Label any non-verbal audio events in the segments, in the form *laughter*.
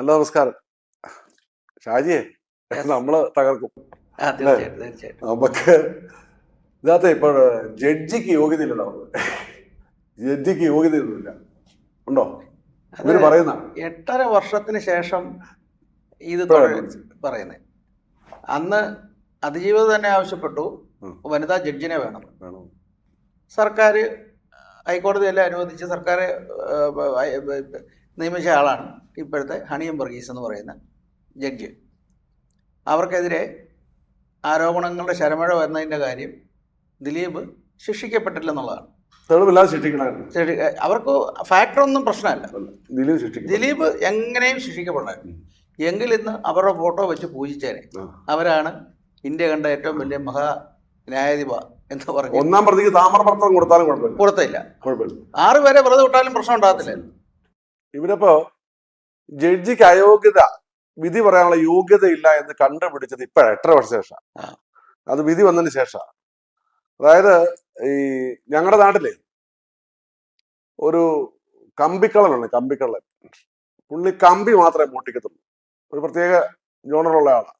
നല്ല നമസ്കാരം. ഷാജിയെ നമ്മൾ തകർക്കും. നമുക്ക് ഇതിനകത്ത് ഇപ്പോൾ ജഡ്ജിക്ക് യോഗ്യത ജഡ്ജിക്ക് യോഗ്യതയൊന്നുമില്ല. ഉണ്ടോ? ഇവർ പറയുന്ന. എട്ടര വർഷത്തിന് ശേഷം ഇത് പറയുന്നത് അന്ന് അതിജീവിതം തന്നെ ആവശ്യപ്പെട്ടു. വനിതാ ജഡ്ജിനെ വേണം. വേണം. സർക്കാർ ഹൈക്കോടതിയെല്ലാം അനുവദിച്ച് സർക്കാർ നിയമിച്ച ആളാണ് ഇപ്പോഴത്തെ ഹണിയം വർഗീസ് എന്ന് പറയുന്ന ജഡ്ജ്. അവർക്കെതിരെ ആരോപണങ്ങളുടെ ശരമഴ വരുന്നതിന്റെ കാര്യം ദിലീപ് ശിക്ഷിക്കപ്പെട്ടില്ലെന്നുള്ളതാണ് അവർക്ക് ഫാക്ടറൊന്നും പ്രശ്നമല്ല. ദിലീപ് എങ്ങനെയും ശിക്ഷിക്കപ്പെടണം. എങ്കിൽ ഇന്ന് അവരുടെ ഫോട്ടോ വെച്ച് പൂജിച്ചേനെ. അവരാണ് ഇന്ത്യ കണ്ട ഏറ്റവും വലിയ മഹാ ന്യായാധിപ എന്ന് പറഞ്ഞു ഒന്നാം പ്രതിക്ക് താമരപത്രം കൊടുത്താലും കുഴപ്പമില്ല. കൊടുത്തില്ല. കുഴപ്പമില്ല. ആറ് പേരെ വെറുതെ വിട്ടാലും പ്രശ്നം ഉണ്ടാകത്തില്ല. ഇവരിപ്പോ ജഡ്ജിക്ക് അയോഗ്യത വിധി പറയാനുള്ള യോഗ്യത ഇല്ല എന്ന് കണ്ടുപിടിച്ചത് ഇപ്പൊ എട്ടര വർഷം ശേഷം. അത് വിധി വന്നതിന് ശേഷം. അതായത് ഈ ഞങ്ങളുടെ നാട്ടിലെ ഒരു കമ്പിക്കളനാണ് കമ്പിക്കള്ളൻ. പുള്ളി കമ്പി മാത്രമേ മൂട്ടിക്കത്തുള്ളൂ. ഒരു പ്രത്യേക ജോണറുള്ള ആളാണ്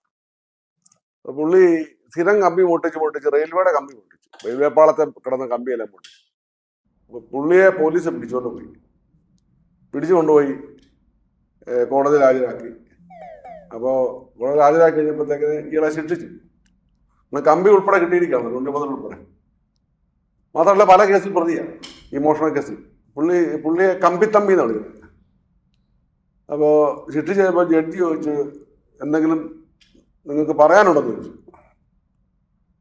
പുള്ളി സ്ഥിരം കമ്പി മൂട്ടിച്ച് മൂട്ടിച്ച് റെയിൽവേയുടെ കമ്പി മൂട്ടിച്ചു. റെയിൽവേ പാളത്തെ കിടന്ന കമ്പിയെല്ലാം മൂട്ടിച്ചു. പുള്ളിയെ പോലീസ് പിടിച്ചുകൊണ്ട് പോയി. പിടിച്ചു കൊണ്ടുപോയി കോടതിയിൽ ഹാജരാക്കി. അപ്പോൾ കോടതിയിൽ ഹാജരാക്കി കഴിഞ്ഞപ്പോഴത്തേക്കിന് ഇയാളെ ശിക്ഷിച്ചു. കമ്പി ഉൾപ്പെടെ കിട്ടിയിരിക്കുകയാണ് തൊണ്ടി മുതൽ ഉൾപ്പെടെ. മാത്രമല്ല പല കേസിൽ പ്രതിയാണ് ഇമോഷണൽ കേസിൽ. പുള്ളി പുള്ളിയെ കമ്പിത്തമ്പി എന്നാണ് വിളിക്കുന്നത്. അപ്പോൾ ശിക്ഷ ചെയ്യുമ്പോൾ ജഡ്ജി ചോദിച്ച് എന്തെങ്കിലും നിങ്ങൾക്ക് പറയാനുണ്ടെന്ന് ചോദിച്ചു.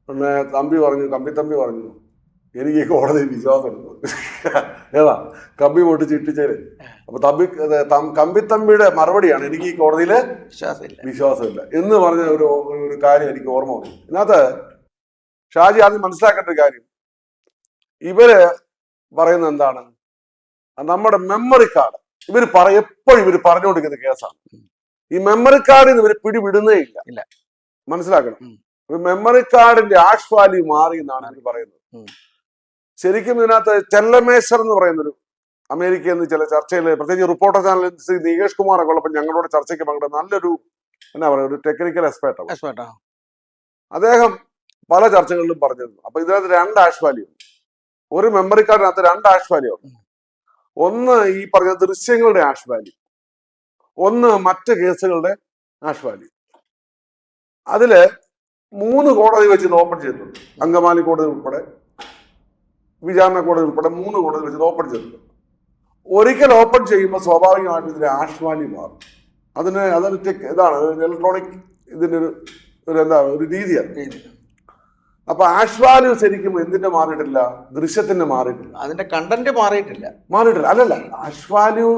പിന്നെ തമ്പി പറഞ്ഞു കമ്പിത്തമ്പി പറഞ്ഞു. എനിക്ക് കോടതി വിശ്വാസമുണ്ട് ഏതാ? കമ്പി പൊട്ടി ചിട്ടിച്ചേര് അപ്പൊ തമ്പി കമ്പിത്തമ്പിയുടെ മറുപടിയാണ് എനിക്ക് ഈ കോടതിയിൽ വിശ്വാസമില്ല. എന്ന് പറഞ്ഞ ഒരു ഒരു കാര്യം എനിക്ക് ഓർമ്മ വന്നു. ഇതിനകത്ത് ഷാജി ആദ്യം മനസ്സിലാക്കേണ്ട ഒരു കാര്യം. ഇവർ പറയുന്ന എന്താണ്? നമ്മുടെ മെമ്മറി കാർഡ് ഇവർ പറ എപ്പോഴും ഇവർ പറഞ്ഞുകൊണ്ടിരിക്കുന്ന കേസാണ്. ഈ മെമ്മറി കാർഡിൽ നിന്ന് ഇവർ പിടിവിടുന്നേ ഇല്ല. ഇല്ല. മനസ്സിലാക്കണം. മെമ്മറി കാർഡിന്റെ ആഷ് വാല്യൂ മാറി എന്നാണ് എനിക്ക് പറയുന്നത്. ശരിക്കും ഇതിനകത്ത് ചെല്ലമേശ്വർ എന്ന് പറയുന്നൊരു അമേരിക്കയിൽ നിന്ന് ചില ചർച്ചയിൽ പ്രത്യേകിച്ച് റിപ്പോർട്ടർ ചാനലിൽ ശ്രീ നികേഷ് കുമാർ ഒക്കെ ഉള്ളപ്പോൾ ഞങ്ങളോട് ചർച്ചയ്ക്ക് പങ്കെടുത്ത നല്ലൊരു എന്നാ പറയുക ഒരു ടെക്നിക്കൽ എക്സ്പേർട്ടാണ് എക്സ്പേർട്ടാ അദ്ദേഹം പല ചർച്ചകളിലും പറഞ്ഞിരുന്നു. അപ്പൊ ഇതിനകത്ത് രണ്ട് ആഷ് വാല്യൂ ഒരു മെമ്മറി കാർഡിനകത്ത് രണ്ട് ആഷ് വാല്യൂ ഉണ്ട് ഒന്ന് ഈ പറഞ്ഞ ദൃശ്യങ്ങളുടെ ആഷ് വാല്യൂ ഒന്ന് മറ്റ് കേസുകളുടെ ആഷ് വാല്യൂ അതിൽ മൂന്ന് കോടതി വെച്ച് ഇത് ഓപ്പൺ ചെയ്തിട്ടുണ്ട്. അങ്കമാലി കോടതി ഉൾപ്പെടെ വിചാരണ കോടതി ഉൾപ്പെടെ മൂന്ന് കോടതി വെച്ചത് ഓപ്പൺ ചെയ്തിട്ടുണ്ട്. ഒരിക്കൽ ഓപ്പൺ ചെയ്യുമ്പോൾ സ്വാഭാവികമായിട്ടും ഇതിന്റെ ആഷ്വാലി മാറും. അതിന് അതൊരു ടെക് ഇതാണ് ഇലക്ട്രോണിക് ഇതിന്റെ ഒരു ഒരു എന്താ ഒരു രീതിയാണ്. അപ്പൊ ആഷ്വാലി ശരിക്കും എന്തിന്റെ മാറിയിട്ടില്ല? ദൃശ്യത്തിന്റെ മാറിയിട്ടില്ല. അതിന്റെ കണ്ടന്റ് മാറിയിട്ടില്ല. മാറിയിട്ടില്ല. അല്ലല്ല ആഷ് വാല്യൂ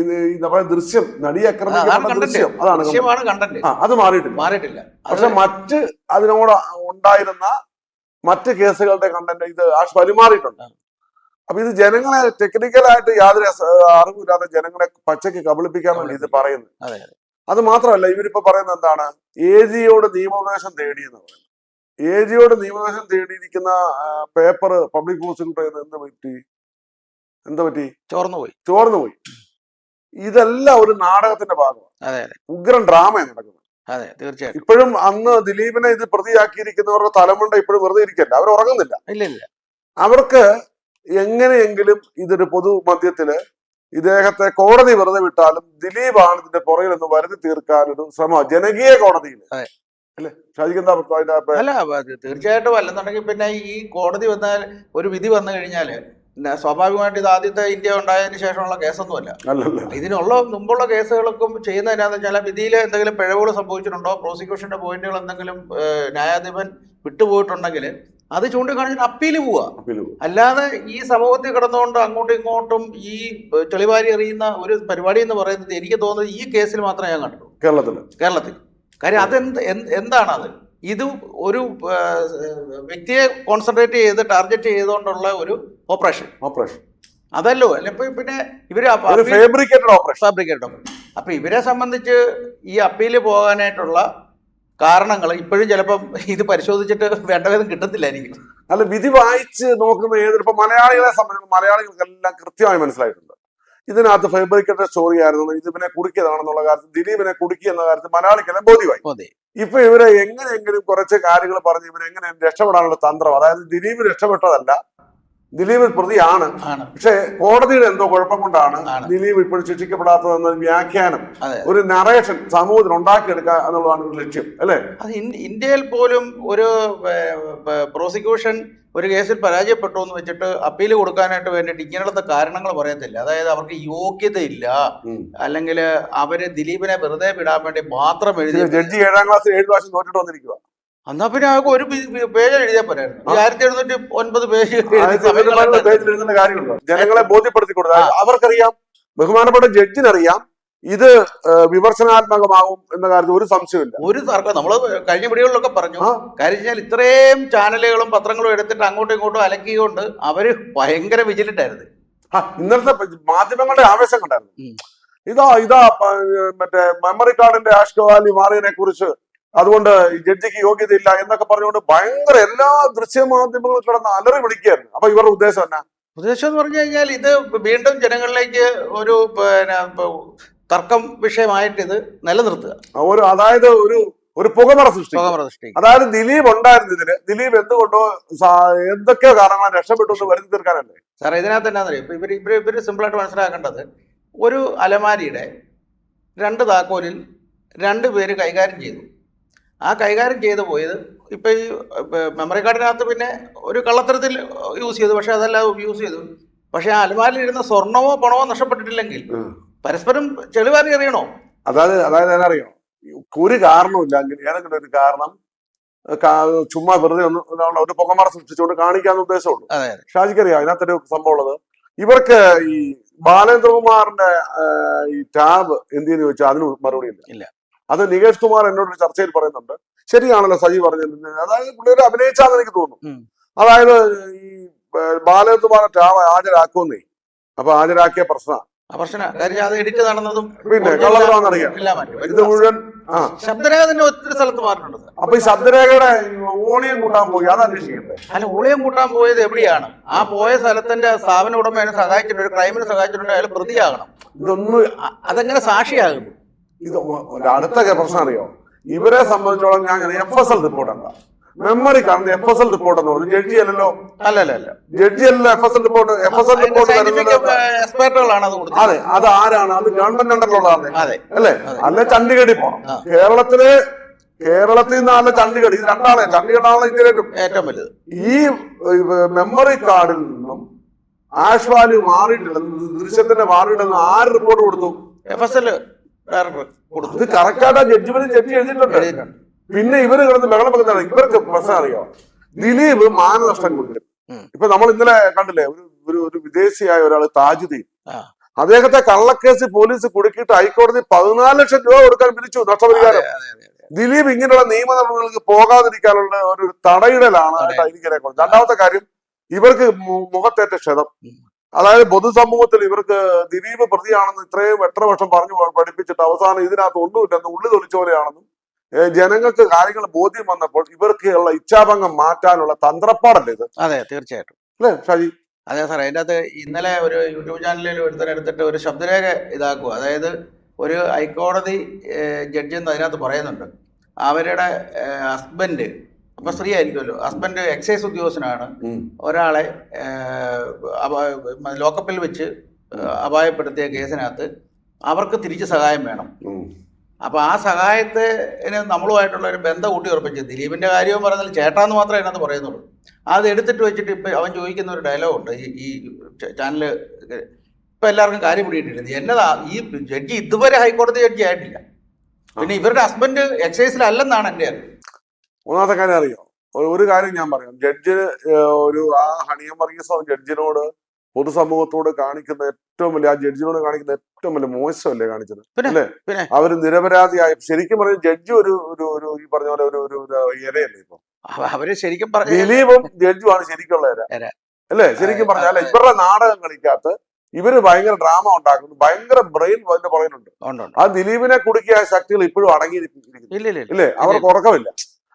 ഇത് നമ്മുടെ ദൃശ്യം അതാണ് കണ്ടന്റ് ദൃശ്യം അതാണ് കണ്ടന്റ് അത് മാറിയിട്ടില്ല. മാറിയിട്ടില്ല. പക്ഷെ മറ്റ് അതിനോട് ഉണ്ടായിരുന്ന മറ്റ് കേസുകളുടെ കണ്ടന്റ് ഇത് ആഷ് വാല്യൂ മാറിയിട്ടുണ്ട് അപ്പൊ ഇത് ജനങ്ങളെ ടെക്നിക്കലായിട്ട് യാതൊരു അറിവില്ലാതെ ജനങ്ങളെ പച്ചയ്ക്ക് കബളിപ്പിക്കാൻ വേണ്ടി ഇത് പറയുന്നത് അതെ മാത്രമല്ല ഇവരിപ്പോ പറയുന്നത് എന്താണ്? എ ജിയോട് നിയമോപദേശം തേടിയെന്ന് പറയുന്നത് എ ജിയോട് നിയമോപദേശം തേടിയിരിക്കുന്ന പേപ്പർ പബ്ലിക് പ്രോസിക്യൂട്ടർ എന്ത് പറ്റി? എന്താ പറ്റി? ചോർന്നു പോയി. ചോർന്നു പോയി. ഇതെല്ലാം ഒരു നാടകത്തിന്റെ ഭാഗമാണ്. ഉഗ്രൻ ഡ്രാമയാണ് നടക്കുന്നത്. അതെ തീർച്ചയായും ഇപ്പോഴും അന്ന് ദിലീപിനെ ഇത് പ്രതിയാക്കിയിരിക്കുന്നവരുടെ തലമുണ്ട ഇപ്പോഴും വെറുതെ ഇരിക്കല്ല. അവർ ഉറങ്ങുന്നില്ല. ഇല്ല ഇല്ല. അവർക്ക് എങ്ങനെയെങ്കിലും ഇതൊരു പൊതു മധ്യത്തിൽ ഇദ്ദേഹത്തെ കോടതി വെറുതെ വിട്ടാലും ദിലീപാണ് ഇതിന്റെ പുറകിൽ നിന്ന് വരുത്തി തീർക്കാനൊരു ശ്രമം. ജനകീയ കോടതിയിൽ അല്ലേ? തീർച്ചയായിട്ടും അല്ലെന്നുണ്ടെങ്കിൽ പിന്നെ ഈ കോടതി വന്നാൽ ഒരു വിധി വന്നു കഴിഞ്ഞാൽ സ്വാഭാവികമായിട്ട് ഇത് ആദ്യത്തെ ഇന്ത്യ ഉണ്ടായതിനു ശേഷമുള്ള കേസൊന്നുമല്ല. അല്ല ഇതിനുള്ള മുമ്പുള്ള കേസുകൾക്കും ചെയ്യുന്ന എന്നാന്ന് വെച്ചാൽ വിധിയിൽ എന്തെങ്കിലും പിഴവുകൾ സംഭവിച്ചിട്ടുണ്ടോ? പ്രോസിക്യൂഷന്റെ പോയിന്റുകൾ എന്തെങ്കിലും ന്യായാധിപൻ വിട്ടുപോയിട്ടുണ്ടെങ്കിൽ അത് ചൂണ്ടിക്കാണിച്ചിട്ട് അപ്പീൽ പോവുക അപ്പീൽ പോവാ. അല്ലാതെ ഈ സമൂഹത്തിൽ കിടന്നുകൊണ്ട് അങ്ങോട്ടും ഇങ്ങോട്ടും ഈ ചെളിവാരി എറിയുന്ന ഒരു പരിപാടി എന്ന് പറയുന്നത് എനിക്ക് തോന്നുന്നത് ഈ കേസിൽ മാത്രമേ ഞാൻ കണ്ടു കേരളത്തിൽ കേരളത്തിൽ. കാര്യം അതെന്ത് എന്താണത്? ഇത് ഒരു വ്യക്തിയെ കോൺസെൻട്രേറ്റ് ചെയ്ത് ടാർഗറ്റ് ചെയ്തുകൊണ്ടുള്ള ഒരു ഓപ്പറേഷൻ ഓപ്പറേഷൻ അതല്ലോ. അല്ല പിന്നെ ഇവർ ഫാബ്രിക്കേറ്റഡ് ഓപ്പറേഷൻ ഫാബ്രിക്കേറ്റ് അപ്പൊ ഇവരെ സംബന്ധിച്ച് ഈ അപ്പീൽ പോകാനായിട്ടുള്ള കാരണങ്ങൾ ഇപ്പോഴും ചിലപ്പം ഇത് പരിശോധിച്ചിട്ട് വേണ്ട കിട്ടത്തില്ല കിട്ടത്തില്ലായിരിക്കും. അല്ല വിധി വായിച്ച് നോക്കുന്ന ഏതൊരു ഇപ്പൊ മലയാളികളെ സംബന്ധിച്ച് മലയാളികൾക്കെല്ലാം കൃത്യമായി മനസ്സിലായിട്ടുണ്ട്. ഇതിനകത്ത് ഫാബ്രിക്കേറ്റഡ് സ്റ്റോറി ആയിരുന്നു. ഇതിനെ കുടുക്കിയതാണെന്നുള്ള കാര്യത്തിൽ ദിലീപിനെ കുടുക്കി എന്ന കാര്യത്തിൽ മലയാളിക്കെല്ലാം ബോധ്യമായി. ഇപ്പൊ ഇവരെ എങ്ങനെയെങ്കിലും കുറച്ച് കാര്യങ്ങൾ പറഞ്ഞ് ഇവരെ എങ്ങനെ രക്ഷപ്പെടാനുള്ള തന്ത്രം അതായത് ദിലീപ് രക്ഷപ്പെട്ടതല്ല ദിലീപ് പ്രതിയാണ്. പക്ഷെ കോടതിയുടെ എന്തോ കുഴപ്പം കൊണ്ടാണ്. ദിലീപ് ഇപ്പോഴും ശിക്ഷിക്കപ്പെടാത്തതെന്ന വ്യാഖ്യാനം ഒരു നറേഷൻ സമൂഹത്തിന് ഉണ്ടാക്കിയെടുക്കുക എന്നുള്ളതാണ് ഒരു ലക്ഷ്യം അല്ലെ? ഇന്ത്യയിൽ പോലും ഒരു പ്രോസിക്യൂഷൻ ഒരു കേസിൽ പരാജയപ്പെട്ടു എന്ന് വെച്ചിട്ട് അപ്പീൽ കൊടുക്കാനായിട്ട് വേണ്ടിയിട്ട് ഇങ്ങനെയുള്ള കാരണങ്ങൾ പറയത്തില്ല. അതായത് അവർക്ക് യോഗ്യതയില്ല. അല്ലെങ്കിൽ അവർ ദിലീപിനെ വെറുതെ വിടാൻ വേണ്ടി മാത്രം എഴുതി ജഡ്ജി ഏഴാം ക്ലാസ് ഏഴ് പ്രാവശ്യം നോട്ടിട്ട് വന്നിരിക്കുക എന്നാ പിന്നെ അവർക്ക് ഒരു പേജ് എഴുതിയാൽ പോരായിരുന്നു. ആയിരത്തി എഴുന്നൂറ്റി ഒൻപത് പേജ് കാര്യമുണ്ടോ? ജനങ്ങളെ ബോധ്യപ്പെടുത്തി കൊടുത്താൽ അവർക്കറിയാം. ബഹുമാനപ്പെട്ട ജഡ്ജിനറിയാം. ഇത് വിമർശനാത്മകമാകും എന്ന കാര്യത്തിൽ ഒരു സംശയമില്ല ഒരു തർക്കം നമ്മൾ കഴിഞ്ഞ വീഡിയോകളിലൊക്കെ പറഞ്ഞു. കാര്യം വെച്ചാൽ ഇത്രയും ചാനലുകളും പത്രങ്ങളും എടുത്തിട്ട് അങ്ങോട്ടും ഇങ്ങോട്ടും അലക്കിക്കൊണ്ട് അവർ ഭയങ്കര വിജിലന്റ് ആയിരുന്നു ഇന്നലത്തെ മാധ്യമങ്ങളുടെ ആവേശം കണ്ടായിരുന്നു. ഇതാ ഇതാ മറ്റേ മെമ്മറി കാർഡിന്റെ ആഷ്കവാലി മാറിയതിനെ കുറിച്ച് അതുകൊണ്ട് ജഡ്ജിക്ക് യോഗ്യതയില്ല എന്നൊക്കെ പറഞ്ഞുകൊണ്ട് ഭയങ്കര എല്ലാ ദൃശ്യ ദൃശ്യമാധ്യമങ്ങളും കിടന്ന് അലറി വിളിക്കുകയായിരുന്നു. അപ്പൊ ഇവരുടെ ഉദ്ദേശം എന്നാ? ഉദ്ദേശം എന്ന് പറഞ്ഞു കഴിഞ്ഞാൽ ഇത് വീണ്ടും ജനങ്ങളിലേക്ക് ഒരു പിന്നെ തർക്കം വിഷയമായിട്ട് ഇത് നിലനിർത്തുക. ഒരു അതായത് ഒരു ഒരു പുകമറ സൃഷ്ടി പുകമറ സൃഷ്ടി അതായത് ദിലീപ് ഉണ്ടായിരുന്നു ഇതിന് ദിലീപ് എന്തുകൊണ്ടോ എന്തൊക്കെ എന്തൊക്കെയോ കാരണങ്ങൾ രക്ഷപ്പെട്ടു എന്ന് വരുത്തി തീർക്കാനല്ലേ? സാറേ ഇതിനകത്ത് തന്നെ ഇപ്പൊ ഇവർ ഇവർ ഇവർ സിമ്പിളായിട്ട് മനസ്സിലാക്കേണ്ടത് ഒരു അലമാരിയുടെ രണ്ട് താക്കോലിൽ രണ്ട് പേര് കൈകാര്യം ചെയ്തു. ആ കൈകാര്യം ചെയ്തു പോയത് ഇപ്പൊ ഈ മെമ്മറി കാർഡിനകത്ത് പിന്നെ ഒരു കള്ളത്തരത്തിൽ യൂസ് ചെയ്തു. പക്ഷേ അതല്ല യൂസ് ചെയ്തു. പക്ഷേ ആ അലമാരിയിൽ ഇരുന്ന സ്വർണമോ പണമോ നഷ്ടപ്പെട്ടിട്ടില്ലെങ്കിൽ പരസ്പരം ചെളിവാറി അറിയണോ? അതായത് അതായത് അറിയോ ഒരു കാരണമില്ലെങ്കിൽ ഏതെങ്കിലും ഒരു കാരണം ചുമ്മാ വെറുതെ ഒന്ന് ഒരു പുകമറ സൃഷ്ടിച്ചുകൊണ്ട് കാണിക്കാന്ന് ഉദ്ദേശമുള്ളൂ. ഷാജിക്കറിയാം അതിനകത്തൊരു സംഭവം ഉള്ളത്. ഇവർക്ക് ഈ ബാലേന്ദ്രകുമാറിന്റെ ഈ ടാബ് എന്ത് ചെയ്യുന്ന ചോദിച്ചാൽ അതിന് മറുപടി ഇല്ല. അത് നികേഷ് കുമാർ എന്നോട് ഒരു ചർച്ചയിൽ പറയുന്നുണ്ട്. ശരിയാണല്ലോ സജി പറഞ്ഞത്. അതായത് പുള്ളിയൊരു അഭിനയിച്ചാന്ന് എനിക്ക് തോന്നുന്നു. അതായത് ഈ ബാലേന്ദ്രകുമാറിന്റെ ടാബ് ഹാജരാക്കുമെന്നേ. അപ്പൊ ഹാജരാക്കിയ പ്രശ്നം. ആ പ്രശ്നം കാര്യം അത് എഡിറ്റ് നടന്നതും പിന്നെ കള്ളത്തരമാണെന്നറിയാം എല്ലാം മാറ്റി. ഇത് മുഴുവൻ ആ. ശബ്ദരേഖ തന്നെ ഒത്തിരി സ്ഥലത്ത് മാറിയിട്ടുണ്ട് അപ്പൊ ഈ ശബ്ദരേഖയുടെ ഓളിയം കൂട്ടാൻ പോയി. അത് അന്വേഷിക്കണ്ടേ? അല്ല ഊളിയം കൂട്ടാൻ പോയത് എവിടെയാണ്? ആ പോയ സ്ഥലത്തിന്റെ സ്ഥാപന ഉടമേനെ സഹായിച്ചിട്ടുണ്ട്. ഒരു ക്രൈമിന് സഹായിച്ചിട്ടുണ്ട്. അയാൾ പ്രതിയാകണം. ഇതൊന്നും അ- അതെങ്ങനെ സാക്ഷിയാകുന്നു? ഇത് ഒരു അടുത്ത പ്രശ്നം അറിയോ? ഇവരെ സംബന്ധിച്ചോളം ഞാൻ എഫ് എസ് എൽ റിപ്പോർട്ട് എന്താ മെമ്മറി കാണുന്ന എഫ് എസ് എൽ റിപ്പോർട്ട് എന്ന് പറഞ്ഞു. ജഡ്ജി അല്ലല്ലോ. അല്ല അല്ല അല്ല ജഡ്ജി അല്ല F S L report F S L report അത് അതെ ആരാണ്? അത് ഗവൺമെന്റ് അണ്ടറിലുള്ളതാണ് അല്ലേ? അല്ല ചണ്ഡീഗഡിൽ പോണം. കേരളത്തിലെ കേരളത്തിൽ നിന്നല്ല ചണ്ഡീഗഡ്. ഇത് രണ്ടാണ് ചണ്ഡീഗഡാണ് ഇന്ത്യയിലെ ഏറ്റവും വലുത്. ഈ മെമ്മറി കാർഡിൽ നിന്നും ആഷ് വാല്യൂ മാറിയിട്ടില്ലെന്ന് ദൃശ്യത്തിന്റെ മാറിയിട്ടില്ലെന്ന് ആര് റിപ്പോർട്ട് കൊടുത്തു? എഫ് എസ് എൽ ഡയറക്ടർ കൊടുത്തു. ഇത് കറക്റ്റായിട്ട് ജഡ്ജിമെന്റ് ജഡ്ജി എഴുതിയിട്ടുണ്ട്. പിന്നെ ഇവർ കിടന്ന് ബഹളം വെക്കുന്നതാണ് ഇവർക്ക് പ്രശ്നം അറിയോ? ദിലീപ് മാനനഷ്ടം കൊടുക്കും ഉം. ഇപ്പൊ നമ്മൾ ഇന്നലെ കണ്ടില്ലേ ഒരു ഒരു ഒരു വിദേശിയായ ഒരാൾ താജുദ്ദീൻ. അദ്ദേഹത്തെ കള്ളക്കേസ് പോലീസ് കുടുക്കിയിട്ട് ഹൈക്കോടതി പതിനാല് ലക്ഷം രൂപ കൊടുക്കാൻ പിരിച്ചു നഷ്ടപരിഹാരം. ദിലീപ് ഇങ്ങനെയുള്ള നിയമ നടപടികൾക്ക് പോകാതിരിക്കാനുള്ള ഒരു തടയിടലാണ് സൈനികരെ കുറിച്ച് രണ്ടാമത്തെ കാര്യം ഇവർക്ക് മുഖത്തേറ്റ ക്ഷതം. അതായത് പൊതുസമൂഹത്തിൽ ഇവർക്ക് ദിലീപ് പ്രതിയാണെന്ന് ഇത്രയും എത്ര വർഷം പറഞ്ഞു പഠിപ്പിച്ചിട്ട് അവസാനം ഇതിനകത്ത് ഒന്നുമില്ലെന്ന് ഉള്ളി തൊളിച്ച പോലെയാണെന്നും ജനങ്ങൾക്ക് കാര്യങ്ങൾ ബോധ്യം വന്നപ്പോൾ ഇവർക്ക് ഉള്ള ഇച്ഛാഭംഗം മാറ്റാനുള്ള തന്ത്രപ്പാടല്ലേ ഇത്? അതെ തീർച്ചയായിട്ടും. അല്ലേ ഷാജി? അതെ സാറേ അതിന്റെ അകത്ത് ഇന്നലെ ഒരു യൂട്യൂബ് ചാനലിൽ ഒരുത്തരെടുത്തിട്ട് ഒരു ശബ്ദരേഖ ഇതാക്കുക. അതായത് ഒരു ഹൈക്കോടതി ജഡ്ജി എന്ന് അതിനകത്ത് പറയുന്നുണ്ട്. അവരുടെ ഹസ്ബൻഡ് അപ്പൊ സ്ത്രീ ആയിരിക്കുമല്ലോ ഹസ്ബൻഡ് എക്സൈസ് ഉദ്യോഗസ്ഥനാണ്. ഒരാളെ ലോക്കപ്പിൽ വെച്ച് അപായപ്പെടുത്തിയ കേസിനകത്ത് അവർക്ക് തിരിച്ച് സഹായം വേണം. അപ്പൊ ആ സഹായത്തിന് നമ്മളുമായിട്ടുള്ള ഒരു ബന്ധം കൂട്ടി ഉറപ്പിച്ച് ദിലീപിന്റെ കാര്യവും പറഞ്ഞാൽ ചേട്ടാന്ന് മാത്രമേ അതിനകത്ത് പറയുന്നുള്ളൂ. അത് എടുത്തിട്ട് വെച്ചിട്ട് ഇപ്പം അവൻ ചോദിക്കുന്ന ഒരു ഡയലോഗ് ഉണ്ട്. ഈ ഈ ചാനൽ ഇപ്പം എല്ലാവർക്കും കാര്യം പിടിയിട്ടിരുന്നു എന്നതാ? ഈ ജഡ്ജി ഇതുവരെ ഹൈക്കോടതി ജഡ്ജി ആയിട്ടില്ല. പിന്നെ ഇവരുടെ ഹസ്ബൻഡ് എക്സൈസിലല്ലെന്നാണ് എന്റെ അറിവ്. ഒന്നാമത്തെ കാര്യം അറിയാം? ഒരു- കാര്യം ഞാൻ പറയാം. ജഡ്ജിന് ഒരു ആ ഹണിയം വർഗീസ് ജഡ്ജിനോട് പൊതുസമൂഹത്തോട് കാണിക്കുന്ന ഏറ്റവും വലിയ ആ ജഡ്ജിനോട് കാണിക്കുന്ന ഏറ്റവും വലിയ മോശമല്ലേ കാണിച്ചത്? അല്ലേ. അവർ നിരപരാധിയായ ശരിക്കും പറഞ്ഞ ജഡ്ജി ഒരു ഒരു ഒരു ഈ പറഞ്ഞ പോലെ ഒരു ഒരു ഇരയല്ലേ ഇപ്പൊ? അവർ ശരിക്കും പറഞ്ഞ ദിലീപും ജഡ്ജുമാണ് ശരിക്കുള്ള ഇര. അല്ലേ? ശരിക്കും പറഞ്ഞാൽ ഇവരുടെ നാടകം കളിക്കാത്ത ഇവർ ഭയങ്കര ഡ്രാമ ഉണ്ടാക്കുന്നു. ഭയങ്കര ബ്രെയിൻ അതിന്റെ പറയുന്നുണ്ട്. ആ ദിലീപിനെ കുടുക്കിയ ശക്തികൾ ഇപ്പോഴും അടങ്ങിയിരിക്കുന്നു. ഇല്ല അവർക്ക് ഉറക്കമില്ല.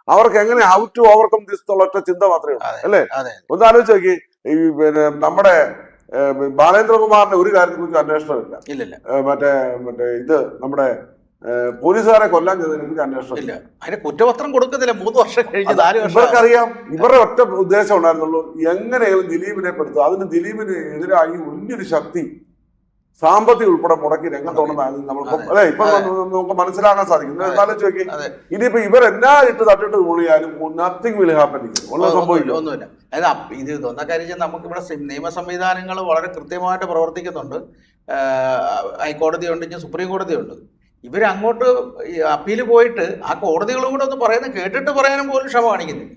അവർക്ക് എങ്ങനെ ഹൗ ടു ഓവർകം ദിസ് എന്നുള്ള ഒറ്റ ചിന്ത മാത്രമേ ഉള്ളൂ. അല്ലേ? ഒന്ന് ആലോചിച്ച് നോക്കി. ഈ പിന്നെ നമ്മുടെ ബാലേന്ദ്രകുമാറിന്റെ ഒരു കാര്യത്തെ കുറിച്ച് അന്വേഷണമില്ല ഇല്ല മറ്റേ മറ്റേ ഇത് നമ്മുടെ പോലീസുകാരെ കൊല്ലാൻ ചെയ്തതിനെ കുറിച്ച് അന്വേഷണം ഇല്ല. അതിന് കുറ്റപത്രം കൊടുക്കുന്നില്ല. മൂന്ന് വർഷം കഴിഞ്ഞ് നാല് വർഷം ഇവർക്കറിയാം. ഇവരുടെ ഒറ്റ ഉദ്ദേശം ഉണ്ടായിരുന്നുള്ളൂ എങ്ങനെയാണ് ദിലീപിനെ പെടുത്തുക. അതിന് ദിലീപിന് എതിരായി വലിയൊരു ശക്തി സാമ്പത്തികം ഉൾപ്പെടെ മുടക്കി രംഗത്തുണ്ടെന്നാണ് നമ്മൾക്ക് അതെ. ഇപ്പൊ നമുക്ക് മനസ്സിലാക്കാൻ സാധിക്കും. എന്നാലും ചോദിക്കും ഇനിയിപ്പോ ഇവർ എന്നാ ഇട്ട് തട്ടിട്ട് കൂടിയാലും നത്തിങ് വിൽ ഹാപ്പൻ ഒന്നും സംഭവിക്കും ഒന്നുമില്ല അതായത് ഇത് ഇതൊന്ന കാര്യം നമുക്ക് ഇവിടെ നിയമ സംവിധാനങ്ങൾ വളരെ കൃത്യമായിട്ട് പ്രവർത്തിക്കുന്നുണ്ട്. ഹൈക്കോടതി ഉണ്ട് ഇനി സുപ്രീം കോടതി ഉണ്ട്. ഇവർ അങ്ങോട്ട് അപ്പീൽ പോയിട്ട് ആ കോടതികളും കൂടെ ഒന്ന് പറയുന്നത് കേട്ടിട്ട് പറയാനും പോലും ക്ഷമ കാണിക്കുന്നില്ല.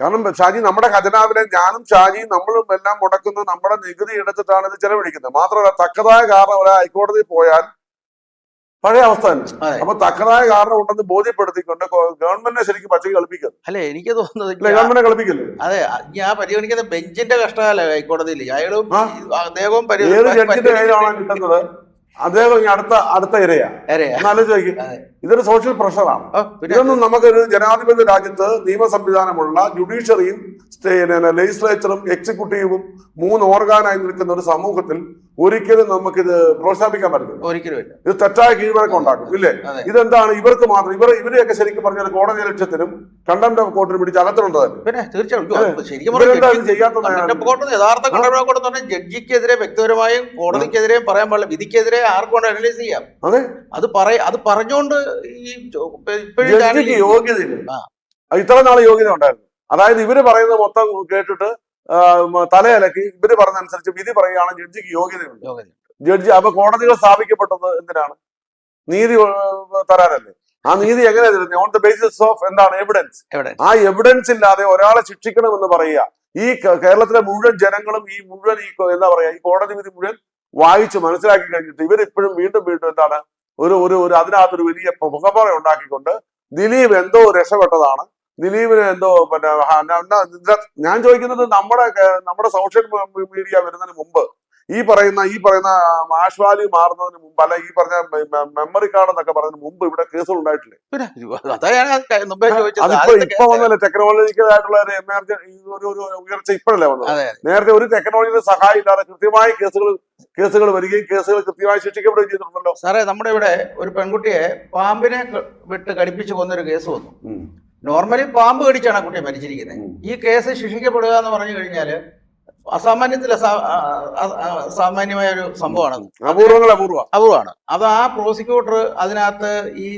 കാരണം ഷാജി നമ്മുടെ ഖജനാവിലെ ഞാനും ഷാജിയും നമ്മളും എല്ലാം മുടക്കുന്ന നമ്മുടെ നികുതി എടുത്തിട്ടാണ് ഇത് ചെലവഴിക്കുന്നത്. മാത്രമല്ല തക്കതായ കാരണം ഒരു ഹൈക്കോടതിയിൽ പോയാൽ പഴയ അവസ്ഥ തന്നെ. അപ്പൊ തക്കതായ കാരണം ഉണ്ടെന്ന് ബോധ്യപ്പെടുത്തിക്കൊണ്ട് ഗവൺമെന്റിനെ ശരിക്കും പച്ചക്ക് കളിപ്പിക്കുന്നു അല്ലെ എനിക്ക് തോന്നുന്നത് ഗവൺമെന്റിനെ കളിപ്പിക്കില്ലേ അതെ ഞാൻ പരിഗണിക്കുന്ന ബെഞ്ചിന്റെ കഷ്ടകാല ഹൈക്കോടതിയിൽ. അയാളും. അദ്ദേഹവും പരി- അദ്ദേഹം അടുത്ത അടുത്ത ഇരയാ. എന്നാലോചിക്കും ഇതൊരു സോഷ്യൽ പ്രഷറാണ് ഇതൊന്നും നമുക്കൊരു ജനാധിപത്യ രാജ്യത്ത് നിയമ സംവിധാനമുള്ള ജുഡീഷ്യറിയും ലെജിസ്ലേച്ചറും എക്സിക്യൂട്ടീവും മൂന്ന് ഓർഗാനായി നിൽക്കുന്ന ഒരു സമൂഹത്തിൽ ഒരിക്കലും നമുക്കിത് പ്രോത്സാഹിപ്പിക്കാൻ പറ്റില്ല ഒരിക്കലും ഇത് തെറ്റായ കീഴ്വഴക്കം ഉണ്ടാക്കും ഇല്ലേ? ഇതെന്താണ്? ഇവർക്ക് മാത്രം ഇവർ ഇവരെയൊക്കെ ശരിക്കും പറഞ്ഞാൽ കോടതി ലക്ഷ്യത്തിനും ഓഫ് കോർട്ടിന് പിടിച്ച് അകത്തിട്ടുണ്ട് തന്നെ. പിന്നെ തീർച്ചയായും. അതെ. ശരിക്കും ഇവരെന്താ പറഞ്ഞാൽ കണ്ടംപ്റ്റ് കോടതി യഥാർത്ഥ ജഡ്ജിക്കെതിരെ വ്യക്തിപരമായും കോടതിക്കെതിരെയും പറയാൻ പാടില്ല. വിധിക്കെതിരെ ആർക്കും അനലൈസ് ചെയ്യാം. അതെ. അത് പറയ അത് പറഞ്ഞുകൊണ്ട് ഈ ജഡ്ജിക്ക് യോഗ്യതയില്ല. അത് ഇത്ര നാൾ യോഗ്യത ഉണ്ടായിരുന്നു. അതായത് ഇവർ പറയുന്നത് മൊത്തം കേട്ടിട്ട് തലയിലക്കി ഇവർ പറഞ്ഞനുസരിച്ച് വിധി പറയുകയാണ് ജഡ്ജിക്ക് യോഗ്യതയുണ്ട് ജഡ്ജി അപ്പൊ കോടതികൾ സ്ഥാപിക്കപ്പെട്ടത് എന്തിനാണ്? നീതി തരാനല്ലേ? ആ നീതി എങ്ങനെ തരുന്നത് ഓൺ ദ ബേസിസ് ഓഫ് എന്താണ്? എവിഡൻസ് ആ എവിഡൻസ് ഇല്ലാതെ ഒരാളെ ശിക്ഷിക്കണമെന്ന് പറയുക. ഈ കേരളത്തിലെ മുഴുവൻ ജനങ്ങളും ഈ മുഴുവൻ ഈ എന്താ പറയാ ഈ കോടതി വിധി മുഴുവൻ വായിച്ച് മനസ്സിലാക്കി കഴിഞ്ഞിട്ട് ഇവരിപ്പോഴും വീണ്ടും വീണ്ടും എന്താണ് ഒരു ഒരു ഒരു അതിനകത്തൊരു വലിയ പുകമറ ഉണ്ടാക്കിക്കൊണ്ട് ദിലീപ് എന്തോ രക്ഷപ്പെട്ടതാണ്. ദിലീപിന് എന്തോ പിന്നെ ഞാൻ ചോദിക്കുന്നത് നമ്മുടെ നമ്മുടെ സോഷ്യൽ മീഡിയ വരുന്നതിന് മുമ്പ് ഈ പറയുന്ന ഈ പറയുന്ന ആശ്വാലി മാറുന്നതിന് മുമ്പ് അല്ല ഈ പറഞ്ഞ മെമ്മറി കാർഡ് എന്നൊക്കെ പറയുന്നതിന് മുമ്പ് ഇവിടെ കേസുകൾ ഉണ്ടായിട്ടില്ലേ? അതിപ്പോ ഇപ്പൊ വന്നല്ലേ ടെക്നോളജിക്കൽ ആയിട്ടുള്ള ഒരു എമർജൻസി ഒരു ഒരു ഉയർച്ച ഇപ്പോഴല്ലേ വന്നത്? നേരത്തെ ഒരു ടെക്നോളജിയുടെ സഹായം ഇല്ലാതെ കൃത്യമായ കേസുകൾ കേസുകൾ വരികയും കേസുകൾ കൃത്യമായി ശിക്ഷിക്കപ്പെടുകയും ചെയ്തിട്ടുണ്ടല്ലോ. സാറേ നമ്മുടെ ഇവിടെ ഒരു പെൺകുട്ടിയെ പാമ്പിനെ വിട്ട് കടിപ്പിച്ചു കൊന്നൊരു കേസ് വന്നു. നോർമലി പാമ്പ് കടിച്ചാണ് ആ കുട്ടിയെ മരിച്ചിരിക്കുന്നത്. ഈ കേസ് ശിക്ഷിക്കപ്പെടുക എന്ന് പറഞ്ഞു കഴിഞ്ഞാൽ അസാമാന്യത്തിൽ സാമാന്യമായ ഒരു സംഭവമാണ്. അപൂർവങ്ങൾ അപൂർവ. അപൂർവമാണ്. അത് ആ പ്രോസിക്യൂട്ടർ അതിനകത്ത് ഈ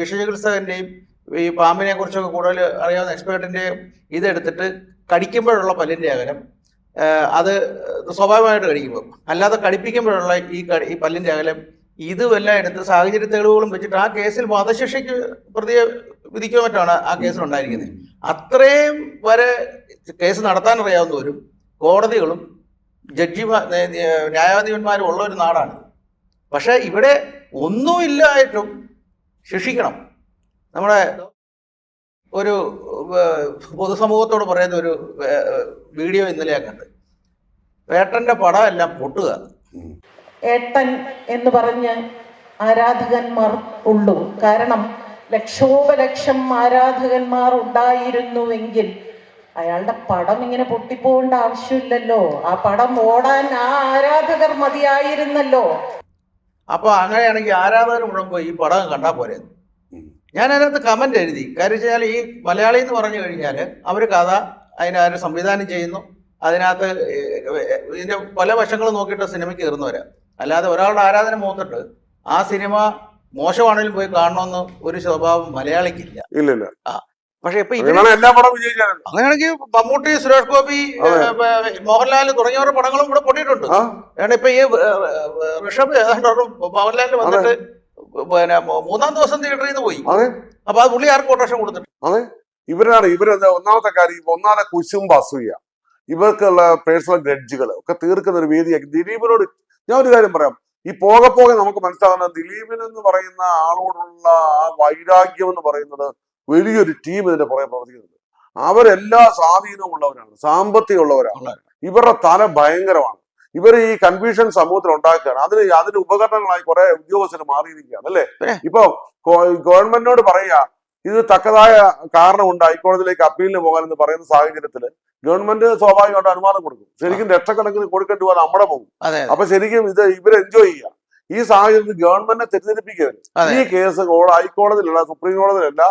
വിഷചികിത്സകന്റെയും ഈ പാമ്പിനെ കുറിച്ചൊക്കെ കൂടുതൽ അറിയാവുന്ന എക്സ്പേർട്ടിന്റെയും ഇതെടുത്തിട്ട് കടിക്കുമ്പോഴുള്ള പല്ലിന്റെ അകലം അത് സ്വാഭാവികമായിട്ട് കടിക്കുമ്പോൾ അല്ലാതെ കടിപ്പിക്കുമ്പോഴുള്ള ഈ ഈ പല്ലിന്റെ അകലം ഇതുമെല്ലാം എടുത്ത് സാഹചര്യ തെളിവുകളും വെച്ചിട്ട് ആ കേസിൽ വധശിക്ഷയ്ക്ക് പ്രതിയെ വിധിക്കുക മറ്റാണ് ആ കേസിൽ ഉണ്ടായിരിക്കുന്നത്. അത്രയും വരെ കേസ് നടത്താൻ അറിയാവുന്നവരും കോടതികളും ജഡ്ജിമാർ ന്യായാധിപന്മാരും ഉള്ള ഒരു നാടാണ്. പക്ഷേ ഇവിടെ ഒന്നുമില്ലായിട്ടും ശിക്ഷിക്കണം. നമ്മുടെ ഒരു പൊതുസമൂഹത്തോട് പറയുന്ന ഒരു വീഡിയോ ഇന്നലെ ഞാൻ കണ്ട്. വേട്ടന്റെ പടം എല്ലാം പൊട്ടുക. ഏട്ടൻ എന്ന് പറഞ്ഞ് ആരാധകന്മാർ ഉള്ളൂ. കാരണം ലക്ഷോപലക്ഷം ആരാധകന്മാർ ഉണ്ടായിരുന്നുവെങ്കിൽ അയാളുടെ പടം ഇങ്ങനെ പൊട്ടിപ്പോകേണ്ട ആവശ്യമില്ലല്ലോ. ആ പടം ഓടാൻ ആ ആരാധകർ മതിയായിരുന്നല്ലോ. അപ്പൊ അങ്ങനെയാണെങ്കിൽ ആരാധകർ മുഴുവൻ ഈ പടം കണ്ടാൽ പോരെ? ഞാൻ അതിനകത്ത് കമന്റ് എഴുതി. കാര്യം വെച്ചാൽ ഈ മലയാളി എന്ന് പറഞ്ഞു കഴിഞ്ഞാൽ അവർ കഥ അതിനെ ആര് സംവിധാനം ചെയ്യുന്നു. അതിനകത്ത് ഇതിന്റെ പല വശങ്ങളും നോക്കിയിട്ട് സിനിമയ്ക്ക് കയറുന്നവരാ. അല്ലാതെ ഒരാളുടെ ആരാധന മൂത്തിട്ട് ആ സിനിമ മോശമാണെങ്കിലും പോയി കാണണമെന്ന് ഒരു സ്വഭാവം മലയാളിക്കില്ല. ഇല്ല ഇല്ല പക്ഷെ ഇപ്പൊ ഇവർ എല്ലാ പടം അങ്ങനെയാണെങ്കിൽ മമ്മൂട്ടി സുരേഷ് ഗോപി മോഹൻലാൽ തുടങ്ങിയവരുടെ പടങ്ങളും ഇവിടെ പൊട്ടിയിട്ടുണ്ട്. കാരണം ഇപ്പൊ ഈ ഋഷഭ് മോഹൻലാലിന് വന്നിട്ട് പിന്നെ മൂന്നാം ദിവസം തിയേറ്ററിൽ നിന്ന് പോയി. അപ്പൊ അത് പുള്ളി ആർക്ക് കൊട്ടേഷൻ കൊടുത്തിട്ട് അതെ. ഇവരാണ് ഇവരെന്താ ഒന്നാമത്തെ കാര്യം ഒന്നാമത്തെ കുശും അസൂയ ഇവർക്കുള്ള പേഴ്സണൽ ഗ്രഡ്ജുകൾ ഒക്കെ തീർക്കുന്ന ഒരു വേദിയാക്കി ദിലീപിനോട് ഞാൻ ഒരു കാര്യം പറയാം. ഈ പോകെ പോകെ നമുക്ക് മനസ്സിലാകുന്ന ദിലീപിനെന്ന് പറയുന്ന ആളോടുള്ള ആ വൈരാഗ്യം എന്ന് പറയുന്നത് വലിയൊരു ടീം ഇതിന്റെ പുറകെ പ്രവർത്തിക്കുന്നുണ്ട് അവരെല്ലാ സ്വാധീനവും ഉള്ളവരാണ്. സാമ്പത്തികം ഉള്ളവരാണ്. ഇവരുടെ തല ഭയങ്കരമാണ്. ഇവർ ഈ കൺഫ്യൂഷൻ സമൂഹത്തിൽ ഉണ്ടാക്കുകയാണ്. അതിന് അതിന് ഉപകരണങ്ങളായി കുറെ ഉദ്യോഗസ്ഥർ മാറിയിരിക്കുകയാണ് അല്ലേ? ഇപ്പൊ ഗവൺമെന്റിനോട് പറയുക ഇത് തക്കതായ കാരണം ഉണ്ട് ഹൈക്കോടതിയിലേക്ക് അപ്പീലിന് പോകാൻ എന്ന് പറയുന്ന സാഹചര്യത്തിൽ ഗവൺമെന്റ് സ്വാഭാവികമായിട്ട് അനുവാദം കൊടുക്കും. ശരിക്കും ലക്ഷക്കണക്കിന് കൊടുക്കേണ്ടി പോകാൻ നമ്മുടെ പോകും. അപ്പൊ ശരിക്കും ഇത് ഇവർ എൻജോയ് ചെയ്യുക. ഈ സാഹചര്യത്തിൽ ഗവൺമെന്റിനെ തെറ്റിദ്ധരിപ്പിക്കരുത്. ഈ കേസ് ഹൈക്കോടതിയിലല്ല സുപ്രീം കോടതിയിലല്ല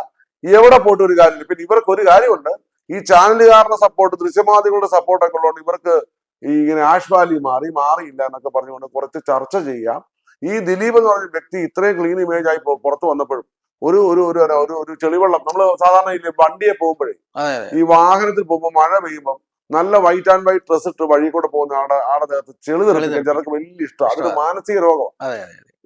എവിടെ പോയിട്ട് ഒരു കാര്യമില്ല. പിന്നെ ഇവർക്ക് ഒരു കാര്യമുണ്ട്. ഈ ചാനലുകാരുടെ സപ്പോർട്ട് ദൃശ്യമാധ്യമങ്ങളുടെ സപ്പോർട്ടൊക്കെ ഉള്ളതുകൊണ്ട് ഇവർക്ക് ഈ ഇങ്ങനെ ആഷ്വാലി മാറി മാറിയില്ല എന്നൊക്കെ പറഞ്ഞുകൊണ്ട് കുറച്ച് ചർച്ച ചെയ്യാം. ഈ ദിലീപ് എന്ന് പറഞ്ഞ വ്യക്തി ഇത്രയും ക്ലീൻ ഇമേജ് ആയി പുറത്തു വന്നപ്പോഴും ഒരു ഒരു ഒരു ഒരു- ഒരു ചെളിവെള്ളം നമ്മൾ സാധാരണ ഇല്ലേ വണ്ടിയെ പോകുമ്പോഴേ ഈ വാഹനത്തിൽ പോകുമ്പോൾ മഴ പെയ്യുമ്പോൾ നല്ല വൈറ്റ് ആൻഡ് വൈറ്റ് ഡ്രസ് ഇട്ട് വഴി കൂടെ പോകുന്ന ആടെ ആടെ ദേഹത്ത് ചെളി തെറിപ്പിക്കാൻ തെറിപ്പിക്കും. ചിലർക്ക് വലിയ ഇഷ്ടമാണ്. അതൊരു മാനസിക രോഗമാണ്.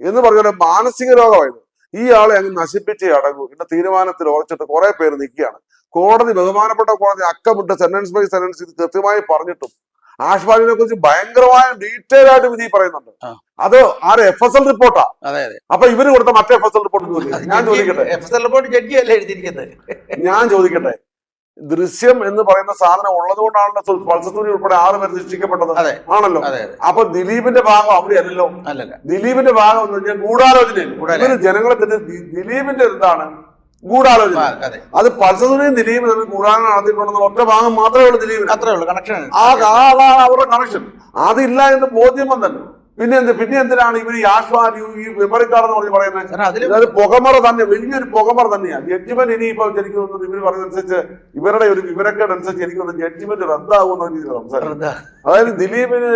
എന്ന് പറഞ്ഞാൽ മാനസിക രോഗമായത് ഈ ആളെ അങ്ങ് നശിപ്പിച്ചേ അടങ്ങൂ. എന്ന തീരുമാനത്തിൽ ഉറച്ചിട്ട് കുറെ പേര് നിൽക്കുകയാണ്. കോടതി ബഹുമാനപ്പെട്ട കോടതി അക്കമിട്ട് സെന്റൻസ് ബൈ സെന്റൻസ് ഇത് കൃത്യമായി പറഞ്ഞിട്ടും ആഷ്വാലിനെ കുറിച്ച് ഭയങ്കരമായ ഡീറ്റെയിൽ ആയിട്ട് വിധി പറയുന്നുണ്ട്. ആ. അത് ആര്? എഫ് എസ് എൽ റിപ്പോർട്ടാ അതെ അതെ. അപ്പൊ ഇവർ കൊടുത്ത മറ്റേ എഫ് എസ് എൽ റിപ്പോർട്ട് ഞാൻ ചോദിക്കട്ടെ. F S L report judge അല്ലേ എഴുതിയിരിക്കുന്നത്? ഞാൻ ചോദിക്കട്ടെ. ദൃശ്യം എന്ന് പറയുന്ന സാധനം ഉള്ളതുകൊണ്ടാണല്ലോ പൾസത്തൂരി ഉൾപ്പെടെ ആറ് പേർ ശിക്ഷിക്കപ്പെട്ടത് ആണല്ലോ? അപ്പൊ ദിലീപിന്റെ ഭാഗം അവിടെ അല്ലല്ലോ? ദിലീപിന്റെ ഭാഗം എന്ന് പറഞ്ഞാൽ ഗൂഢാലോചന. ജനങ്ങളെ തന്നെ ദിലീപിന്റെ എന്താണ് ഗൂഢാലോചന. അതെ. പൾസത്തൂരിയും ദിലീപ് തമ്മിൽ ഗൂഢാലോചന നടത്തിക്കൊണ്ടെന്ന ഒറ്റ ഭാഗം മാത്രമേ ഉള്ളൂ ദിലീപിന്. അത്രേ ഉള്ളൂ കണക്ഷൻ ആ ആ- അതാണ് അവരുടെ കണക്ഷൻ അതില്ല എന്ന് ബോധ്യം വന്നല്ലോ. പിന്നെ എന്ത് പിന്നെ എന്തിനാണ് ഇവർ യാഷ്വാൻ ഈ മെമ്മറി കാർഡ് എന്ന് പറഞ്ഞ് പറയുന്നത്? അതായത് പുകമറ തന്നെ വലിയൊരു പുകമറ തന്നെയാണ് ജഡ്ജിമെന്റ് ഇനിയിപ്പോ എനിക്ക് തോന്നുന്നത് ഇവർ പറയുന്നതനുസരിച്ച് ഇവരുടെ ഒരു വിവരക്കേട് അനുസരിച്ച് എനിക്ക് തോന്നുന്നത് ജഡ്ജിമെന്റ് റദ്ദാകുന്ന രീതിയിൽ സംസാരിക്കുന്നത് അതായത് ദിലീപിന്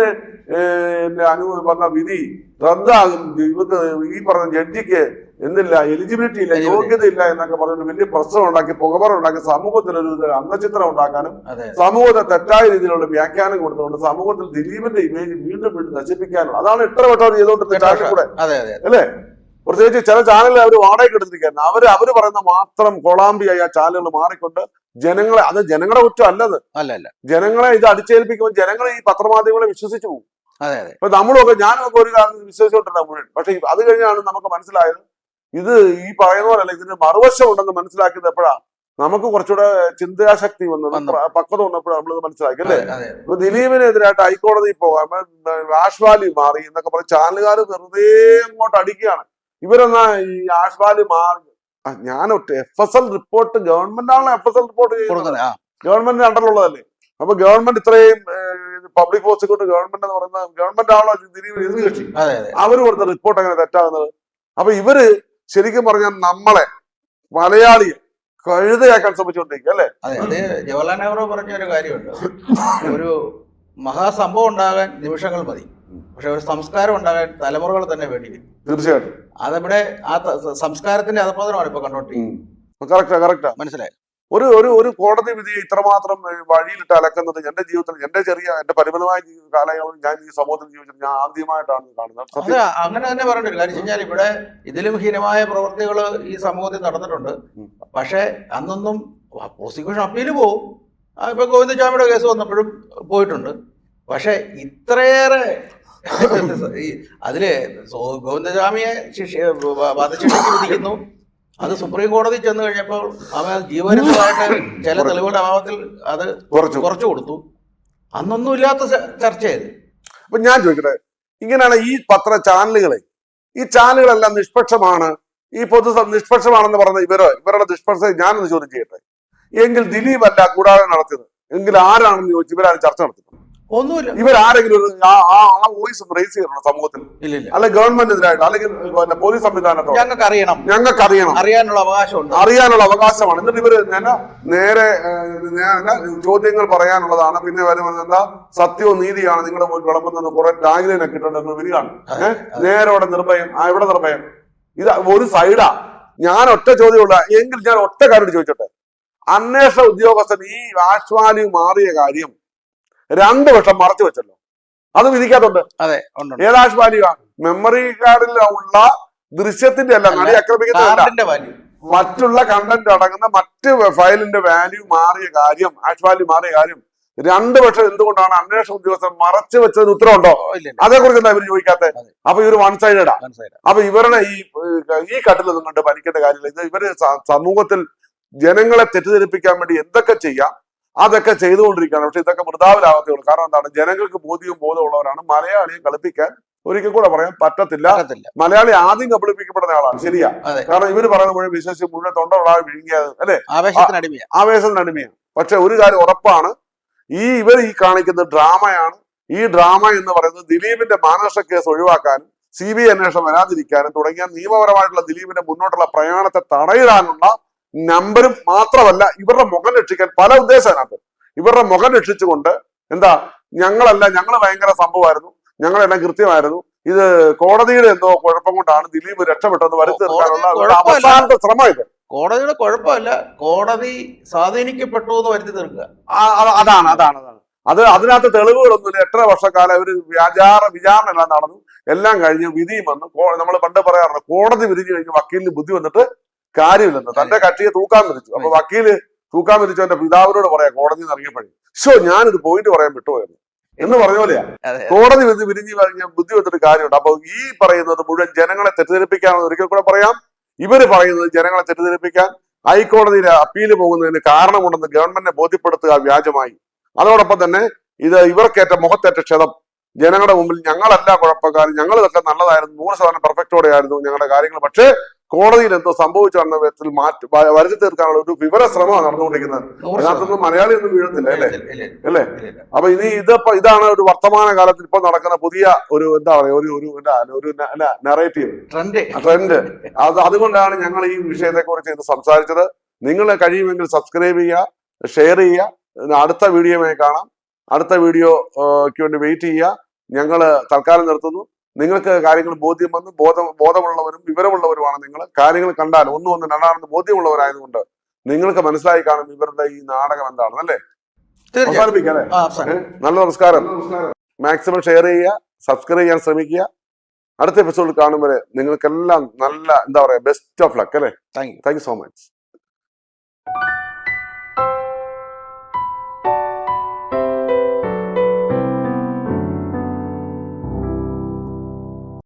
അനു പറഞ്ഞ വിധി റദ്ദാകും. ഇവർക്ക് ഈ പറഞ്ഞ ജഡ്ജിക്ക് എന്തില്ല എലിജിബിലിറ്റി ഇല്ല. യോഗ്യത ഇല്ല എന്നൊക്കെ പറഞ്ഞിട്ട് വലിയ പ്രശ്നം ഉണ്ടാക്കി പുകമറ ഉണ്ടാക്കി സമൂഹത്തിൽ ഒരു തരം ഉണ്ടാക്കാനും സമൂഹത്തെ തെറ്റായ രീതിയിലുള്ള വ്യാഖ്യാനം കൊടുത്തുകൊണ്ട് സമൂഹത്തിൽ ദിലീപിന്റെ ഇമേജ് വീണ്ടും വീണ്ടും നശിപ്പിക്കാനും അതാണ് ഇത്ര വട്ടം ചെയ്തുകൊണ്ട് കൂടെ. അല്ലേ? പ്രത്യേകിച്ച് ചില ചാനലിൽ അവർ വാടകയ്ക്ക് എടുത്തിരിക്കുന്നത് അവർ അവർ പറയുന്ന മാത്രം കൊളാമ്പിയായി ആ ചാനലുകൾ മാറിക്കൊണ്ട് ജനങ്ങളെ അത് ജനങ്ങളുടെ കുറ്റം അല്ലത് അല്ല അല്ല. ജനങ്ങളെ ഇത് അടിച്ചേൽപ്പിക്കുമ്പോൾ ജനങ്ങളെ ഈ പത്രമാധ്യമങ്ങളെ വിശ്വസിച്ചു പോകും. ഇപ്പൊ നമ്മളൊക്കെ ഞാനൊക്കെ ഒരു കാലത്ത് വിശ്വസിച്ചോണ്ടിരുന്ന മുഴുവൻ. പക്ഷെ അത് കഴിഞ്ഞാണ് നമുക്ക് മനസ്സിലായത് ഇത് ഈ പറയുന്ന പോലെ പോലല്ല ഇതിന്റെ മറുവശം ഉണ്ടെന്ന് മനസ്സിലാക്കിയത് എപ്പോഴാ? നമുക്ക് കുറച്ചുകൂടെ ചിന്താശക്തി വന്നത് പക്വത വന്നപ്പോഴാണ് നമ്മളിത് മനസ്സിലാക്കി അല്ലേ? ഇപ്പൊ ദിലീപിനെതിരായിട്ട് ഹൈക്കോടതി പോകാം ആഷ്വാലി മാറി എന്നൊക്കെ പറഞ്ഞ് ചാനലുകാർ വെറുതെ അങ്ങോട്ട് അടിക്കുകയാണ്. ഇവരെന്നാ ഈ ആഷ്വാലി മാറി? ഞാനൊട്ട് F S L report government ആണല്ലോ എഫ് എസ് എൽ റിപ്പോർട്ട് ഗവൺമെന്റിന്റെ അണ്ടറിലുള്ളതല്ലേ? അപ്പൊ ഗവൺമെന്റ് ഇത്രയും പബ്ലിക് പ്രോസിക്യൂട്ടർ ഗവൺമെന്റ് എന്ന് പറയുന്ന ഗവൺമെന്റ് ആണോ എതിർ കക്ഷി അവർ കൊടുത്ത റിപ്പോർട്ട് അങ്ങനെ തെറ്റാകുന്നത്? അപ്പൊ ഇവർ ശരിക്കും പറഞ്ഞാൽ നമ്മളെ മലയാളിയെ കഴുതയാക്കാൻ ശ്രമിച്ചുകൊണ്ടിരിക്കുക അല്ലെ? അതെ ജവഹർലാൽ നെഹ്റു പറഞ്ഞ ഒരു കാര്യമുണ്ട്. ഒരു മഹാസംഭവം ഉണ്ടാകാൻ നിമിഷങ്ങൾ മതി. പക്ഷെ ഒരു സംസ്കാരം ഉണ്ടാകാൻ തലമുറകൾ തന്നെ വേണ്ടി വരും. തീർച്ചയായിട്ടും. അതവിടെ ആ സംസ്കാരത്തിന്റെ അധപതനമാണ് ഇപ്പൊ കണ്ടോണ്ടിരിക്കുന്നത്. മനസ്സിലായി? ഒരു ഒരു ഒരു കോടതി വിധിയെ ഇത്രമാത്രം വഴിയിലിട്ട് അലക്കുന്നത് എന്റെ ജീവിതത്തിൽ എന്റെ ചെറിയ എന്റെ പരിമിതമായ ജീവിത കാലയളവിൽ ഞാൻ ഈ സമൂഹത്തിൽ ജീവിച്ചത് ഞാൻ ആദ്യമായിട്ടാണ് കാണുന്നത്. അങ്ങനെ തന്നെ പറഞ്ഞിട്ടില്ല കാര്യം കഴിഞ്ഞാൽ ഇവിടെ ഇതിലും ഹീനമായ പ്രവൃത്തികൾ ഈ സമൂഹത്തിൽ നടന്നിട്ടുണ്ട്. പക്ഷേ അന്നൊന്നും പ്രോസിക്യൂഷൻ അപ്പീൽ പോവും. ഇപ്പൊ ഗോവിന്ദസ്വാമിയുടെ കേസ് വന്നപ്പോഴും പോയിട്ടുണ്ട്. പക്ഷെ ഇത്രയേറെ *laughs* അതിൽ ഗോവിന്ദസ്വാമിയെ ശിക്ഷ വധശിക്ഷയ്ക്ക് വിധിക്കുന്നു. അത് സുപ്രീം കോടതി ചെന്ന് കഴിഞ്ഞപ്പോൾ അവൻ ജീവനമായിട്ട് ചില തെളിവുകളുടെ അഭാവത്തിൽ അത് കുറച്ചു. കുറച്ചു കൊടുത്തു. അന്നൊന്നും ഇല്ലാത്ത ചർച്ചയായിരുന്നു. ചർച്ചയായത് അപ്പൊ ഞാൻ ചോദിക്കട്ടെ ഇങ്ങനെയാണ് ഈ പത്ര ചാനലുകളെ ഈ ചാനലുകളെല്ലാം നിഷ്പക്ഷമാണ് ഈ പൊതു നിഷ്പക്ഷമാണെന്ന് പറഞ്ഞ ഇവരോ ഇവരുടെ നിഷ്പക്ഷത ഞാനൊന്ന് ചോദ്യം ചെയ്യട്ടെ. എങ്കിൽ ദിലീപ് അല്ല കൂടാതെ നടത്തിയത്? എങ്കിൽ ആരാണെന്ന് ചോദിച്ചു ഇവരാണ് ചർച്ച നടത്തുന്നത് ഒന്നുമില്ല. ഇവർ ആരെങ്കിലും ആ വോയിസ് റേസ് ചെയ്യണം സമൂഹത്തിൽ? അല്ലെ ഗവൺമെന്റിനെതിരായിട്ട് അല്ലെങ്കിൽ പിന്നെ പോലീസ് സംവിധാനത്തോ ഞങ്ങൾക്ക് അറിയണം ഞങ്ങൾക്ക് അറിയണം അറിയാനുള്ള അവകാശമുണ്ട്. അറിയാനുള്ള അവകാശമാണ്. എന്നിട്ട് ഇവർ ഞാൻ നേരെ ചോദ്യങ്ങൾ പറയാനുള്ളതാണ്. പിന്നെ വരുന്നത് എന്താ? സത്യവും നീതിയാണ് നിങ്ങളുടെ മുന്നിൽ വിളമ്പുന്നത്. കുറെ ടാഗ്ലൈൻ ഒക്കെ ഇട്ടുണ്ടെന്ന് വരികയാണ് നേരെ അവിടെ നേരോടെ നിർഭയം. ആ ഇവിടെ നിർഭയം? ഇത് ഒരു സൈഡാ ഞാൻ ഒറ്റ ചോദ്യമുള്ള എങ്കിൽ ഞാൻ ഒറ്റ കാര്യം ചോദിച്ചോട്ടെ? അന്വേഷണ ഉദ്യോഗസ്ഥൻ ഈ ആശ്വാലി മാറിയ കാര്യം രണ്ടു വർഷം മറച്ചു വെച്ചല്ലോ. അത് വിധിക്കാത്തുണ്ട്. അതെ ഏതാഷ് വാല്യൂ മെമ്മറി കാർഡിൽ ഉള്ള ദൃശ്യത്തിന്റെ അല്ല നടി വാല്യൂ മറ്റുള്ള കണ്ടന്റ് അടങ്ങുന്ന മറ്റ് ഫയലിന്റെ വാല്യൂ മാറിയ കാര്യം ആഷ് വാല്യൂ മാറിയ കാര്യം രണ്ട് വർഷം എന്തുകൊണ്ടാണ് അന്വേഷണ ഉദ്യോഗസ്ഥൻ മറച്ചു വെച്ചതിന് ഉത്തരവുണ്ടോ? അതേക്കുറിച്ച് എന്താ ഇവർ ചോദിക്കാത്ത? അതെ. അപ്പൊ ഇവർ വൺ സൈഡാ അപ്പൊ ഇവരുടെ ഈ ഈ കട്ടിൽ കണ്ട് ഭരിക്കേണ്ട കാര്യമില്ല. ഇത് ഇവർ സമൂഹത്തിൽ ജനങ്ങളെ തെറ്റിദ്ധരിപ്പിക്കാൻ വേണ്ടി എന്തൊക്കെ ചെയ്യാം? അതൊക്കെ ചെയ്തുകൊണ്ടിരിക്കുകയാണ്. പക്ഷെ ഇതൊക്കെ വൃതാവിലാവത്തേ ഉള്ളൂ. കാരണം എന്താണ്? ജനങ്ങൾക്ക് ബോധ്യവും ബോധമുള്ളവരാണ്. മലയാളിയെ കളിപ്പിക്കാൻ ഒരിക്കൽ കൂടെ പറയാൻ പറ്റത്തില്ല. മലയാളി ആദ്യം കബളിപ്പിക്കപ്പെടുന്ന ആളാണ്. ശരിയാ. കാരണം ഇവർ പറയുന്ന മുഴുവൻ വിശ്വസിച്ച് മുഴുവൻ തൊണ്ട വിളാൻ വിഴുങ്ങിയത് അല്ലെ? ആവേശത്തിന് അടിമയാണ്. ആവേശത്തിന് അടിമയാണ്. പക്ഷെ ഒരു കാര്യം ഉറപ്പാണ്. ഈ ഇവർ ഈ കാണിക്കുന്ന ഡ്രാമയാണ്. ഈ ഡ്രാമ എന്ന് പറയുന്നത് ദിലീപിന്റെ മാനനഷ്ട കേസ് ഒഴിവാക്കാനും സി ബി ഐ അന്വേഷണം വരാതിരിക്കാനും തുടങ്ങിയ നിയമപരമായിട്ടുള്ള ദിലീപിന്റെ മുന്നോട്ടുള്ള പ്രയാണത്തെ തടയിടാനുള്ള നമ്പരും മാത്രമല്ല ഇവരുടെ മുഖം രക്ഷിക്കാൻ പല ഉദ്ദേശം അതിനകത്ത്. ഇവരുടെ മുഖം രക്ഷിച്ചുകൊണ്ട് എന്താ ഞങ്ങളല്ല ഞങ്ങൾ ഭയങ്കര സംഭവമായിരുന്നു. ഞങ്ങളെല്ലാം കൃത്യമായിരുന്നു. ഇത് കോടതിയുടെ എന്തോ കുഴപ്പം കൊണ്ടാണ് ദിലീപ് രക്ഷപ്പെട്ടെന്ന് വരുത്തി തീർക്കാനുള്ള കോടതി അവസാനത്തെ ശ്രമം ഇത്. കോടതിയുടെ കുഴപ്പമല്ല. കോടതി സ്വാധീനിക്കപ്പെട്ടു എന്ന് വരുത്തി തീർക്കുക. അതാണ് അതാണ് അതാണ്. അത് അതിനകത്ത് തെളിവുകളൊന്നുമില്ല. എത്ര വർഷക്കാലം ഒരു വ്യാചാര വിചാരണ എല്ലാം നടന്നു. എല്ലാം കഴിഞ്ഞ് വിധിയും വന്നു. നമ്മൾ പണ്ട് പറയാറുണ്ട് കോടതി വിധി കഴിഞ്ഞ് വക്കീലിന് ബുദ്ധി വന്നിട്ട് കാര്യമില്ലെന്ന്. തന്റെ കക്ഷിയെ തൂക്കാൻ വിധിച്ചു. അപ്പൊ വക്കീൽ തൂക്കാൻ വിധിച്ചു. എന്റെ പിതാവിനോട് പറയാം കോടതി നിന്ന് ഇറങ്ങിയപ്പോഴേ. ഷോ ഞാനിത് പോയിന്റ് പറയാൻ വിട്ടുപോയത് എന്ന് പറഞ്ഞ പോലെയാ. കോടതി വിധി വിരിഞ്ഞു കഴിഞ്ഞ ബുദ്ധി വെച്ചിട്ട് കാര്യമുണ്ട്. അപ്പൊ ഈ പറയുന്നത് മുഴുവൻ ജനങ്ങളെ തെറ്റിദ്ധരിപ്പിക്കാമെന്ന് ഒരിക്കൽ കൂടെ പറയാം. ഇവർ പറയുന്നത് ജനങ്ങളെ തെറ്റിദ്ധരിപ്പിക്കാൻ ഹൈക്കോടതിയിൽ അപ്പീൽ പോകുന്നതിന് കാരണമുണ്ടെന്ന് ഗവൺമെന്റിനെ ബോധ്യപ്പെടുത്തുക വ്യാജമായി. അതോടൊപ്പം തന്നെ ഇത് ഇവർക്കേറ്റ മുഖത്തേറ്റ ക്ഷതം. ജനങ്ങളുടെ മുമ്പിൽ ഞങ്ങളല്ല കുഴപ്പക്കാർ ഞങ്ങൾ ഇതൊക്കെ നല്ലതായിരുന്നു. നൂറ് ശതമാനം പെർഫെക്റ്റോടെ ആയിരുന്നു ഞങ്ങളുടെ കാര്യങ്ങൾ. പക്ഷേ കോടതിയിൽ എന്തോ സംഭവിച്ചു എന്ന വിധത്തിൽ മാറ്റി വരച്ചു തീർക്കാനുള്ള ഒരു വിവര ശ്രമമാണ് നടന്നുകൊണ്ടിരിക്കുന്നത് അതിനകത്തൊന്നും മലയാളി ഒന്നും വീഴത്തില്ല അല്ലേ. അല്ലേ. അപ്പൊ ഇനി ഇതിപ്പോ ഇതാണ് ഒരു വർത്തമാന കാലത്തിൽ ഇപ്പൊ നടക്കുന്ന പുതിയ ഒരു എന്താ പറയുക ഒരു ഒരു ഒരു നെറേറ്റീവ് ട്രെൻഡ് ട്രെൻഡ് അത് അതുകൊണ്ടാണ് ഞങ്ങൾ ഈ വിഷയത്തെ കുറിച്ച് ഇന്ന് സംസാരിച്ചത്. നിങ്ങൾ കഴിയുമെങ്കിൽ സബ്സ്ക്രൈബ് ചെയ്യുക ഷെയർ ചെയ്യുക. അടുത്ത വീഡിയോയിൽ കാണാം. അടുത്ത വീഡിയോക്ക് വേണ്ടി വെയിറ്റ് ചെയ്യുക. ഞങ്ങൾ തൽക്കാലം നിർത്തുന്നു. നിങ്ങൾക്ക് കാര്യങ്ങൾ ബോധ്യം വന്ന് ബോധ ബോധമുള്ളവരും വിവരമുള്ളവരുമാണ് നിങ്ങൾ. കാര്യങ്ങൾ കണ്ടാൽ ഒന്നും ഒന്ന് രണ്ടാണെന്ന് ബോധ്യമുള്ളവരായതുകൊണ്ട് നിങ്ങൾക്ക് മനസ്സിലായി കാണും ഇവരുടെ ഈ നാടകം എന്താണെന്ന് അല്ലേ? അവസാനിപ്പിക്കാം. നല്ല നമസ്കാരം. മാക്സിമം ഷെയർ ചെയ്യുക സബ്സ്ക്രൈബ് ചെയ്യാൻ ശ്രമിക്കുക. അടുത്ത എപ്പിസോഡ് കാണുമ്പോൾ നിങ്ങൾക്കെല്ലാം നല്ല എന്താ പറയാ ബെസ്റ്റ് ഓഫ് ലക്ക് അല്ലേ? Thank you thank you so much